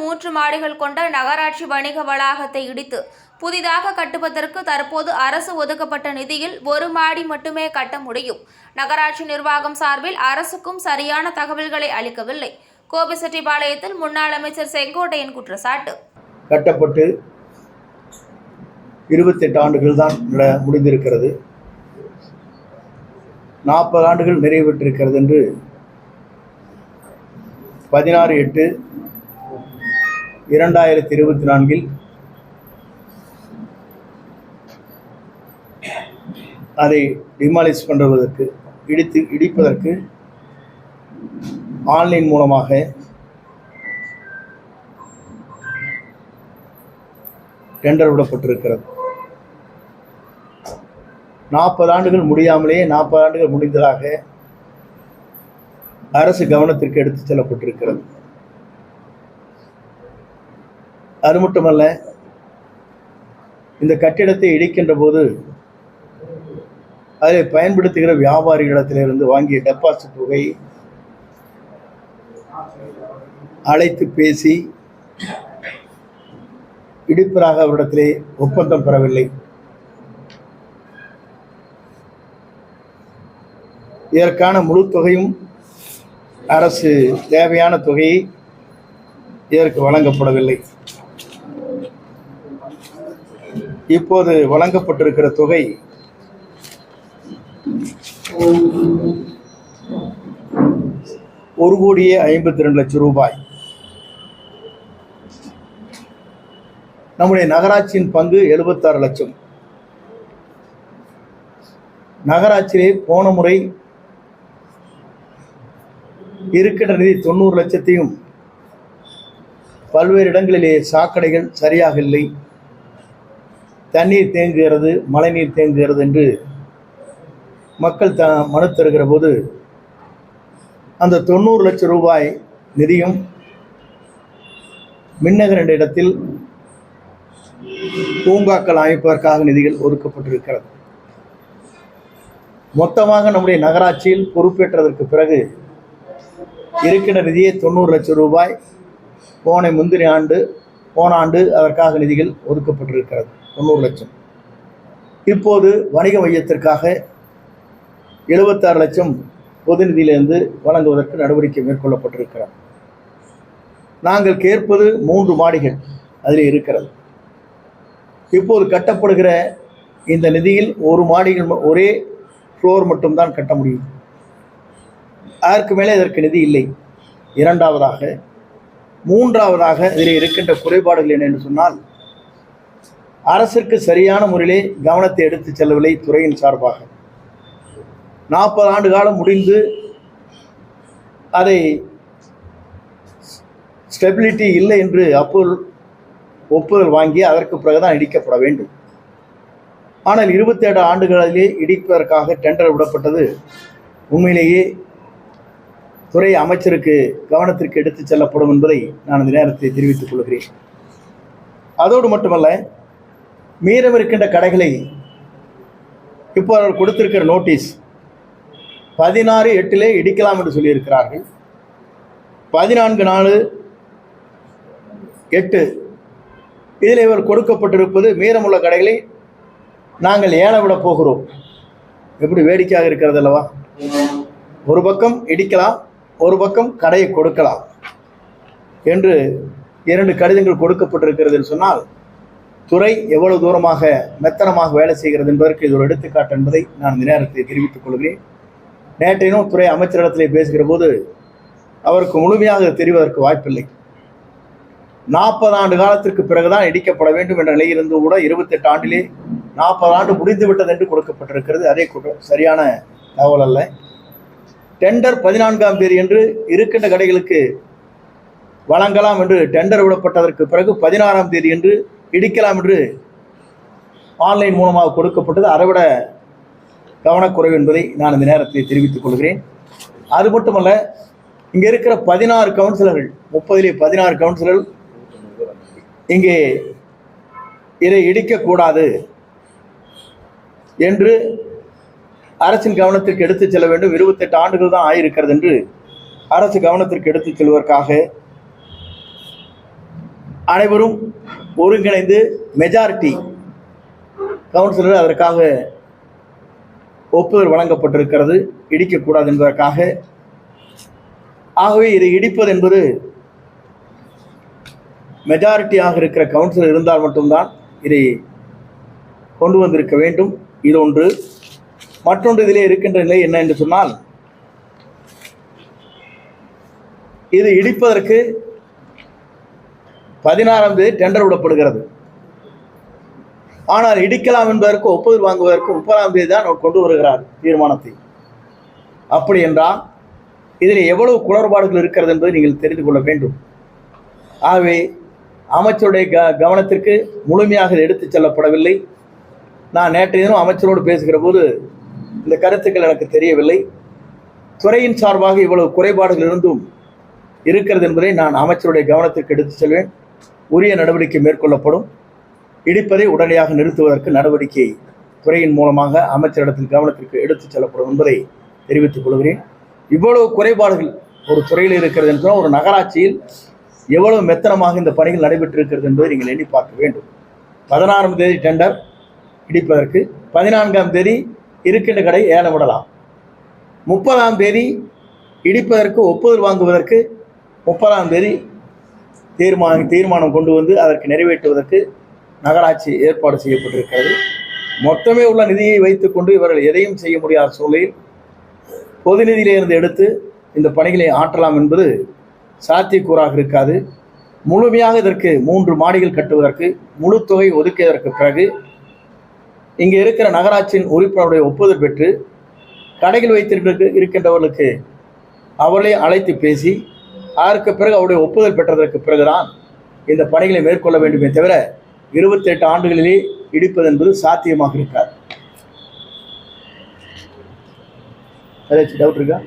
மூன்று மாடிகள் கொண்ட நகராட்சி வணிக வளாகத்தை இடித்து புதிதாக கட்டுவதற்கு தற்போது அரசு ஒதுக்கப்பட்ட நிதியில் ஒரு மாடி மட்டுமே கட்ட முடியும். நகராட்சி நிர்வாகம் சார்பில் அரசுக்கும் சரியான தகவல்களை அளிக்கவில்லை. கோபிசெட்டிப்பாளையத்தில் முன்னாள் அமைச்சர் செங்கோட்டையன் குற்றச்சாட்டு. கட்டப்பட்டு இருபத்தெட்டு ஆண்டுகள் தான் முடிந்திருக்கிறது. நாற்பது ஆண்டுகள் நிறைவேற்றிருக்கிறது என்று பதினாறு எட்டு இரண்டாயிரத்தி இருபத்தி நான்கில் அதை டிமாலிஸ் பண்ணுவதற்கு இடித்து இடிப்பதற்கு ஆன்லைன் மூலமாக டெண்டர் விடப்பட்டிருக்கிறது. நாற்பது ஆண்டுகள் முடியாமலேயே நாற்பது ஆண்டுகள் முடிந்ததாக அரசு கவனத்திற்கு எடுத்துச் செல்லப்பட்டிருக்கிறது. அது மட்டுமல்ல இந்த கட்டிடத்தை இடிக்கின்ற போது அதை பயன்படுத்துகிற வியாபாரிகளிடத்திலிருந்து வாங்கிய டெபாசிட் தொகை அழைத்து பேசி இடிப்பதாக அவரிடத்திலே ஒப்பந்தம் பெறவில்லை. இதற்கான முழு தொகையும் அரசு தேவையான தொகையை இதற்கு வழங்கப்படவில்லை. இப்போது வழங்கப்பட்டிருக்கிற தொகை ஒரு கோடியே ஐம்பத்தி ரெண்டு லட்சம் ரூபாய். நம்முடைய நகராட்சியின் பங்கு எழுபத்தாறு லட்சம். நகராட்சியிலே போன முறை இருக்கின்ற நிதி தொண்ணூறு லட்சத்தையும் பல்வேறு இடங்களிலே சாக்கடைகள் சரியாக இல்லை. தண்ணீர் தேங்குகிறது மழைநீர் தேங்குகிறது என்று மக்கள் த மனு தருகிற போது அந்த தொண்ணூறு லட்சம் ரூபாய் நிதியும் மின்னகர் என்ற இடத்தில் பூங்காக்கள் அமைப்பதற்காக நிதிகள் ஒதுக்கப்பட்டிருக்கிறது. மொத்தமாக நம்முடைய நகராட்சியில் பொறுப்பேற்றதற்கு பிறகு இருக்கின்ற நிதியே தொண்ணூறு லட்சம் ரூபாய். போன முந்திரி ஆண்டு போன ஆண்டு அதற்காக நிதிகள் ஒதுக்கப்பட்டிருக்கிறது. தொண்ணூறு லட்சம். இப்போது வணிக மையத்திற்காக எழுபத்தாறு லட்சம் பொதுநிதியிலிருந்து வழங்குவதற்கு நடவடிக்கை மேற்கொள்ளப்பட்டிருக்கிறது. நாங்கள் கேட்பது மூன்று மாடிகள் அதில் இருக்கிறது. இப்போது கட்டப்படுகிற இந்த நிதியில் ஒரு மாடிகள் ஒரே ஃப்ளோர் மட்டும்தான் கட்ட முடியும். அதற்கு மேலே இதற்கு நிதி இல்லை. இரண்டாவதாக மூன்றாவதாக இதில் இருக்கின்ற குறைபாடுகள் என்ன என்று சொன்னால் அரசிற்கு சரியான முறையிலே கவனத்தை எடுத்து செல்லவில்லை துறையின் சார்பாக. நாற்பது ஆண்டு காலம் முடிந்து அதை ஸ்டெபிலிட்டி இல்லை என்று அப்போது ஒப்புதல் வாங்கி அதற்கு பிறகுதான் இடிக்கப்பட வேண்டும். ஆனால் இருபத்தேழு ஆண்டுகளிலே இடிப்பதற்காக டெண்டர் விடப்பட்டது. உண்மையிலேயே துறை அமைச்சருக்கு கவனத்திற்கு எடுத்துச் செல்லப்படும் என்பதை நான் இந்த நேரத்தை தெரிவித்துக் கொள்கிறேன். அதோடு மட்டுமல்ல மீதம் இருக்கின்ற கடைகளை இப்போ அவர் கொடுத்திருக்கிற நோட்டீஸ் பதினாறு எட்டிலே இடிக்கலாம் என்று சொல்லியிருக்கிறார்கள். பதினான்கு நாலு எட்டு இதில் இவர் கொடுக்கப்பட்டிருப்பது மீதமுள்ள கடைகளை நாங்கள் ஏல விட போகிறோம். எப்படி வேடிக்கையாக இருக்கிறது அல்லவா? ஒரு பக்கம் இடிக்கலாம் ஒரு பக்கம் கடையை கொடுக்கலாம் என்று இரண்டு கடிதங்கள் கொடுக்கப்பட்டிருக்கிறது என்று சொன்னால் துறை எவ்வளவு தூரமாக மெத்தனமாக வேலை செய்கிறது என்பதற்கு இது ஒரு எடுத்துக்காட்டு என்பதை நான் இந்த நேரத்தில் தெரிவித்துக் கொள்கிறேன். நேற்றையினும் துறை அமைச்சரிடத்திலே பேசுகிற போது அவருக்கு முழுமையாக தெரிவதற்கு வாய்ப்பில்லை. நாற்பது ஆண்டு காலத்திற்கு பிறகுதான் இடிக்கப்பட வேண்டும் என்ற நிலையிலிருந்து கூட இருபத்தெட்டு ஆண்டிலே நாற்பது ஆண்டு முடிந்து விட்டது என்று கொடுக்கப்பட்டிருக்கிறது. அதே சரியான தகவல் அல்ல. டெண்டர் பதினான்காம் தேதி என்று இருக்கின்ற கடைகளுக்கு வழங்கலாம் என்று டெண்டர் விடப்பட்டதற்கு பிறகு பதினாறாம் தேதி என்று இடிக்கலாம் என்று ஆன்லைன் மூலமாக கொடுக்கப்பட்டது. அதைவிட கவனக்குறைவு என்பதை நான் இந்த நேரத்தில் தெரிவித்துக் கொள்கிறேன். அது மட்டுமல்ல இங்கே இருக்கிற பதினாறு கவுன்சிலர்கள் முப்பதிலே பதினாறு கவுன்சிலர்கள் இங்கே இதை இடிக்கக்கூடாது என்று அரசின் கவனத்திற்கு எடுத்துச் செல்ல வேண்டும். இருபத்தெட்டு ஆண்டுகள் தான் ஆயிருக்கிறது என்று அரசு கவனத்திற்கு எடுத்துச் செல்வதற்காக அனைவரும் ஒருங்கிணைந்து மெஜாரிட்டி கவுன்சிலர் அதற்காக ஒப்புதல் வழங்கப்பட்டிருக்கிறது. இடிக்கக்கூடாது என்பதற்காக. ஆகவே இதை இடிப்பது என்பது மெஜாரிட்டியாக இருக்கிற கவுன்சிலர் இருந்தால் மட்டும்தான் இதை கொண்டு வந்திருக்க வேண்டும். இது ஒன்று. மற்றொன்று இதிலே இருக்கின்ற நிலை என்ன என்று சொன்னால் இது இடிப்பதற்கு பதினாறாம் தேதி டெண்டர் விடப்படுகிறது. ஆனால் இடிக்கலாம் என்பதற்கு ஒப்புதல் வாங்குவதற்கு முப்பதாம் தேதி தான் அவர் கொண்டு வருகிறார் தீர்மானத்தை. அப்படி என்றால் இதில் எவ்வளவு குளறுபாடுகள் இருக்கிறது என்பதை நீங்கள் தெரிந்து கொள்ள வேண்டும். ஆகவே அமைச்சருடைய க கவனத்திற்கு முழுமையாக எடுத்துச் செல்லப்படவில்லை. நான் நேற்றைய தினம் அமைச்சரோடு பேசுகிற போது இந்த கருத்துக்கள் எனக்கு தெரியவில்லை. துறையின் சார்பாக இவ்வளவு குறைபாடுகள் இருந்தும் இருக்கிறது என்பதை நான் அமைச்சருடைய கவனத்திற்கு எடுத்துச் செல்வேன். உரிய நடவடிக்கை மேற்கொள்ளப்படும். இடிப்பதை உடனடியாக நிறுத்துவதற்கு நடவடிக்கை துறையின் மூலமாக அமைச்சரிடத்தில் கவனத்திற்கு எடுத்துச் செல்லப்படும் என்பதை தெரிவித்துக் கொள்கிறேன். இவ்வளவு குறைபாடுகள் ஒரு துறையில் இருக்கிறது என்றால் ஒரு நகராட்சியில் எவ்வளவு மெத்தனமாக இந்த பணிகள் நடைபெற்றிருக்கிறது என்பதை நீங்கள் எண்ணி பார்க்க வேண்டும். பதினாறாம் தேதி டெண்டர் இடிப்பதற்கு பதினான்காம் தேதி இருக்கின்ற கடை ஏலம் விடலாம் முப்பதாம் தேதி இடிப்பதற்கு ஒப்புதல் வாங்குவதற்கு முப்பதாம் தேதி தீர்மானம் தீர்மானம் கொண்டு வந்து அதற்கு நிறைவேற்றுவதற்கு நகராட்சி ஏற்பாடு செய்யப்பட்டிருக்கிறது. மொத்தமே உள்ள நிதியை வைத்துக்கொண்டு இவர்கள் எதையும் செய்ய முடியாத சூழலில் பொது நிதியிலிருந்து எடுத்து இந்த பணிகளை ஆற்றலாம் என்பது சாத்தியக்கூறாக இருக்காது. முழுமையாக இதற்கு மூன்று மாடிகள் கட்டுவதற்கு முழு தொகை ஒதுக்கியதற்கு பிறகு இங்கே இருக்கிற நகராட்சியின் உறுப்பினருடைய ஒப்புதல் பெற்று கடைகள் வைத்திருக்க இருக்கின்றவர்களுக்கு அவர்களே அழைத்து பேசி அதற்கு பிறகு அவருடைய ஒப்புதல் பெற்றதற்கு பிறகுதான் இந்த பணிகளை மேற்கொள்ள வேண்டுமே தவிர இருபத்தெட்டு ஆண்டுகளிலே இடிப்பது என்பது சாத்தியமாக இருக்காது. ஏதாச்சும் டவுட் இருக்கா?